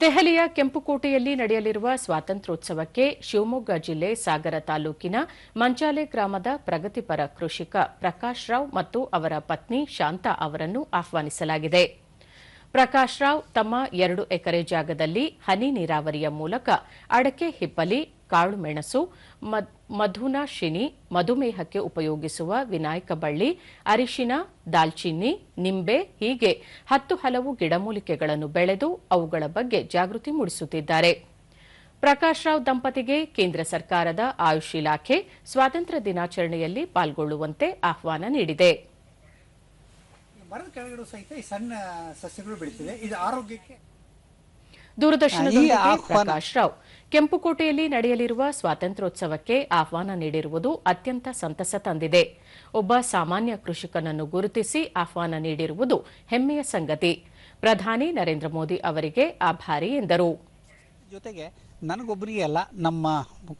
ದೆಹಲಿಯ ಕೆಂಪುಕೋಟೆಯಲ್ಲಿ ನಡೆಯಲಿರುವ ಸ್ವಾತಂತ್ರ್ಯೋತ್ಸವಕ್ಕೆ ಶಿವಮೊಗ್ಗ ಜಿಲ್ಲೆ ಸಾಗರ ತಾಲೂಕಿನ ಮಂಚಾಲೆ ಗ್ರಾಮದ ಪ್ರಗತಿಪರ ಕೃಷಿಕ ಪ್ರಕಾಶ್ ರಾವ್ ಮತ್ತು ಅವರ ಪತ್ನಿ ಶಾಂತಾ ಅವರನ್ನು ಆಹ್ವಾನಿಸಲಾಗಿದೆ. ಪ್ರಕಾಶ್ ರಾವ್ ತಮ್ಮ ಎರಡು ಎಕರೆ ಜಾಗದಲ್ಲಿ ಹನಿ ನೀರಾವರಿಯ ಮೂಲಕ ಅಡಕೆ ಹಿಪ್ಪಲಿ ಕಾಳುಮೆಣಸು ಮದ್- ಮಧುನಾ ಶಿನಿ ಮಧುಮೇಹಕ್ಕೆ ಉಪಯೋಗಿಸುವ ವಿನಾಯಕ ಬಳ್ಳಿ ಅರಿಶಿನ ದಾಲ್ಚಿನ್ನಿ ನಿಂಬೆ ಹೀಗೆ ಹತ್ತು ಹಲವು ಗಿಡಮೂಲಿಕೆಗಳನ್ನು ಬೆಳೆದು ಅವುಗಳ ಬಗ್ಗೆ ಜಾಗೃತಿ ಮೂಡಿಸುತ್ತಿದ್ದಾರೆ. ಪ್ರಕಾಶ್ ರಾವ್ ದಂಪತಿಗೆ ಕೇಂದ್ರ ಸರ್ಕಾರದ ಆಯುಷ್ ಇಲಾಖೆ ಸ್ವಾತಂತ್ರ್ಯ ದಿನಾಚರಣೆಯಲ್ಲಿ ಪಾಲ್ಗೊಳ್ಳುವಂತೆ ಆಹ್ವಾನ ನೀಡಿದೆ. ದೂರದರ್ಶನ ಪ್ರಕಾಶ್ ರಾವ್ ಕೆಂಪುಕೋಟೆಯಲ್ಲಿ ನಡೆಯಲಿರುವ ಸ್ವಾತಂತ್ರ್ಯೋತ್ಸವಕ್ಕೆ ಆಹ್ವಾನ ನೀಡಿರುವುದು ಅತ್ಯಂತ ಸಂತಸ ತಂದಿದೆ. ಒಬ್ಬ ಸಾಮಾನ್ಯ ಕೃಷಿಕನನ್ನು ಗುರುತಿಸಿ ಆಹ್ವಾನ ನೀಡಿರುವುದು ಹೆಮ್ಮೆಯ ಸಂಗತಿ. ಪ್ರಧಾನಿ ನರೇಂದ್ರ ಮೋದಿ ಅವರಿಗೆ ಆಭಾರಿ ಎಂದರು. ಜೊತೆಗೆ ನನಗೊಬ್ಬರಿಗೆ ಅಲ್ಲ ನಮ್ಮ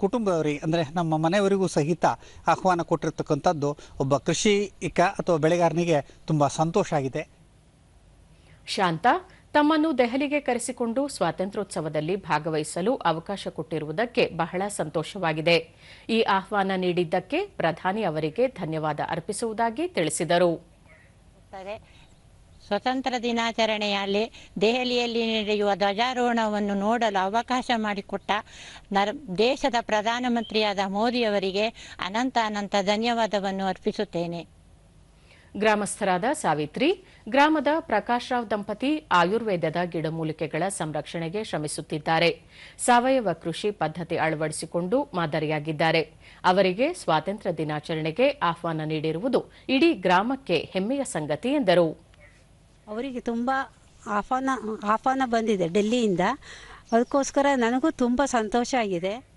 ಕುಟುಂಬದವರಿಗೆ ಅಂದರೆ ನಮ್ಮ ಮನೆಯವರಿಗೂ ಸಹಿತ ಆಹ್ವಾನ ಕೊಟ್ಟಿರ್ತಕ್ಕಂಥದ್ದು ಒಬ್ಬ ಕೃಷಿಕ ಅಥವಾ ಬೆಳೆಗಾರನಿಗೆ ತುಂಬ ಸಂತೋಷ ಆಗಿದೆ. ಶಾಂತಾ ತಮ್ಮನ್ನು ದೆಹಲಿಗೆ ಕರೆಸಿಕೊಂಡು ಸ್ವಾತಂತ್ರ್ಯೋತ್ಸವದಲ್ಲಿ ಭಾಗವಹಿಸಲು ಅವಕಾಶ ಕೊಟ್ಟಿರುವುದಕ್ಕೆ ಬಹಳ ಸಂತೋಷವಾಗಿದೆ. ಈ ಆಹ್ವಾನ ನೀಡಿದ್ದಕ್ಕೆ ಪ್ರಧಾನಿ ಅವರಿಗೆ ಧನ್ಯವಾದ ಅರ್ಪಿಸುವುದಾಗಿ ತಿಳಿಸಿದರು. ಸ್ವತಂತ್ರ ದಿನಾಚರಣೆಯಲ್ಲಿ ದೆಹಲಿಯಲ್ಲಿ ನಡೆಯುವ ಧ್ವಜಾರೋಹಣವನ್ನು ನೋಡಲು ಅವಕಾಶ ಮಾಡಿಕೊಟ್ಟ ನರ್, ದೇಶದ ಪ್ರಧಾನಮಂತ್ರಿಯಾದ ಮೋದಿಯವರಿಗೆ ಅನಂತ ಅನಂತ ಧನ್ಯವಾದವನ್ನು ಅರ್ಪಿಸುತ್ತೇನೆ. ಗ್ರಾಮಸ್ಥರಾದ ಸಾವಿತ್ರಿ, ಗ್ರಾಮದ ಪ್ರಕಾಶ್ ರಾವ್ ದಂಪತಿ ಆಯುರ್ವೇದದ ಗಿಡಮೂಲಿಕೆಗಳ ಸಂರಕ್ಷಣೆಗೆ ಶ್ರಮಿಸುತ್ತಿದ್ದಾರೆ. ಸಾವಯವ ಕೃಷಿ ಪದ್ಧತಿ ಅಳವಡಿಸಿಕೊಂಡು ಮಾದರಿಯಾಗಿದ್ದಾರೆ. ಅವರಿಗೆ ಸ್ವಾತಂತ್ರ್ಯ ದಿನಾಚರಣೆಗೆ ಆಹ್ವಾನ ನೀಡಿರುವುದು ಇಡೀ ಗ್ರಾಮಕ್ಕೆ ಹೆಮ್ಮೆಯ ಸಂಗತಿ ಎಂದರು. ಅವರಿಗೆ ತುಂಬ ಆಹ್ವಾನ ಆಹ್ವಾನ ಬಂದಿದೆ ಡೆಲ್ಲಿಯಿಂದ. ಅದಕ್ಕೋಸ್ಕರ ನನಗೂ ತುಂಬ ಸಂತೋಷ ಆಗಿದೆ.